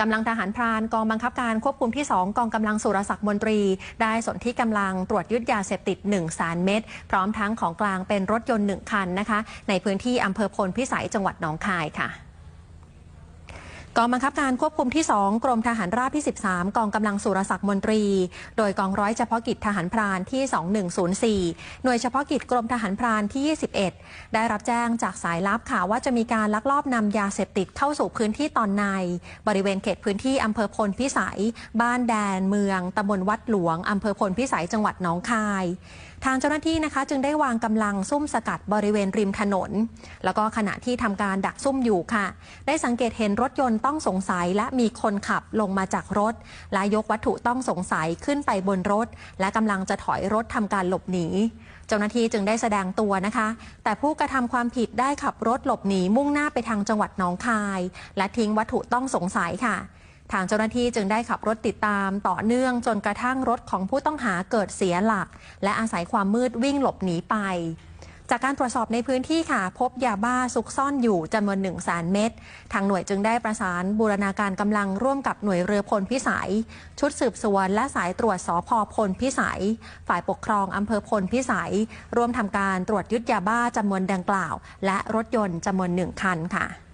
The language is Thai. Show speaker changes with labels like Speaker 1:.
Speaker 1: กำลังทหารพรานกองบังคับการควบคุมที่ 2 กองกำลังสุรศักดิ์มนตรี ได้สนที่กำลังตรวจยึดยาเสพติด1แสนเม็ดพร้อมทั้งของกลางเป็นรถยนต์ 1 คันนะคะ ในพื้นที่อำเภอพลพิสัยจังหวัดหนองคายค่ะ กองบังคับการควบคุมที่ 2 กรมทหารราบที่ 13 กองกำลังสุรศักดิ์มนตรี โดยกองร้อยเฉพาะกิจทหารพรานที่ 2104 หน่วยเฉพาะกิจกรมทหารพรานที่ 21 ได้รับแจ้งจากสายลับค่ะว่าจะมีการลักลอบนำยาเสพติดเข้าสู่พื้นที่ตอนใน บริเวณเขตพื้นที่อำเภอพลพิสัย บ้านแดนเมืองตำบลวัดหลวงอำเภอพลพิสัยจังหวัดหนองคาย ทางเจ้าหน้าที่นะคะ จึงได้วางกำลังซุ่มสกัดบริเวณริมถนน แล้วก็ขณะที่ทำการดักซุ่มอยู่ค่ะ ได้สังเกตเห็นรถยนต์ต้องสงสัยและมีคนขับลงมาจากรถ และยกวัตถุต้องสงสัยขึ้นไปบนรถ และกำลังจะถอยรถทำการหลบหนีเจ้าหน้าที่จึงได้แสดงตัวนะคะ แต่ผู้กระทำความผิดได้ขับรถหลบหนีมุ่งหน้าไปทางจังหวัดหนองคาย และทิ้งวัตถุต้องสงสัยค่ะทางเจ้าหน้าที่จึงได้ขับรถติดตามต่อเนื่องจนกระทั่งรถของผู้ต้องหาเกิดเสียหลัก และอาศัยความมืดวิ่งหลบหนีไป จากการตรวจสอบในพื้นที่ค่ะ พบยาบ้าซุกซ่อนอยู่จำนวน1นึ่งแสนเม็ด ทางหน่วยจึงได้ประสานบูรณาการกำลังร่วมกับหน่วยเรือพลพิสัย ชุดสืบสวนและสายตรวจสพพลพิสัย ฝ่ายปกครองอำเภอพลพิสัย ร่วมทำการตรวจยึดยาบ้าจำนวนดังกล่าว และรถยนต์จำนวนหนึ่งคันค่ะ